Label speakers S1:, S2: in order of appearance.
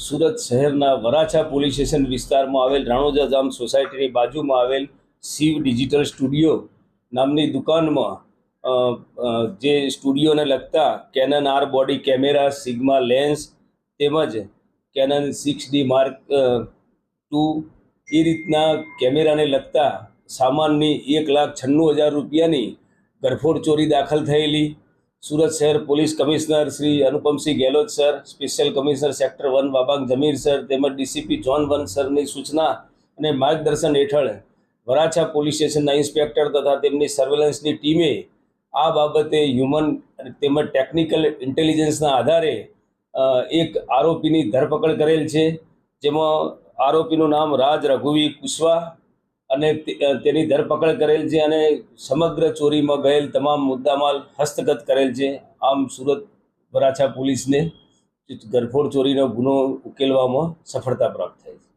S1: સુરત શહેરના Varachha police station વિસ્તારમાં આવેલ રાણોજા જામ સોસાયટીની બાજુમાં આવેલ શિવ ડિજિટલ સ્ટુડિયો નામની દુકાનમાં જે સ્ટુડિયોને લગતા Canon R body camera Sigma lens તેમજ Canon six D mark two એ રીતના કેમેરાને લગતા સામાનની એક લાખ છન્નું હજાર રૂપિયાની ગરફોડ ચોરી દાખલ થયેલી. સુરત શહેર police commissioner Shri Anupamsinh Gehlot sir, special commissioner sector one બાબાંગ Zameer sir, તેમજ ડીસીપી જોન વન સરની સૂચના અને માર્ગદર્શન હેઠળ વરાછા પોલીસ સ્ટેશનના ઇન્સ્પેક્ટર તથા તેમની સર્વેલન્સની ટીમે આ બાબતે હ્યુમન તેમજ ટેકનિકલ ઇન્ટેલિજન્સના આધારે એક આરોપીની ધરપકડ કરેલ છે, જેમાં આરોપીનું નામ રાજ રઘુવી કુશવા અને તેની ધરપકડ કરેલ છે અને સમગ્ર ચોરીમાં ગયેલ તમામ મુદ્દામાલ હસ્તગત કરેલ છે. આમ સુરત વરાછા પોલીસને ગરફોડ ચોરીનો ગુનો ઉકેલવામાં સફળતા પ્રાપ્ત થઈ છે.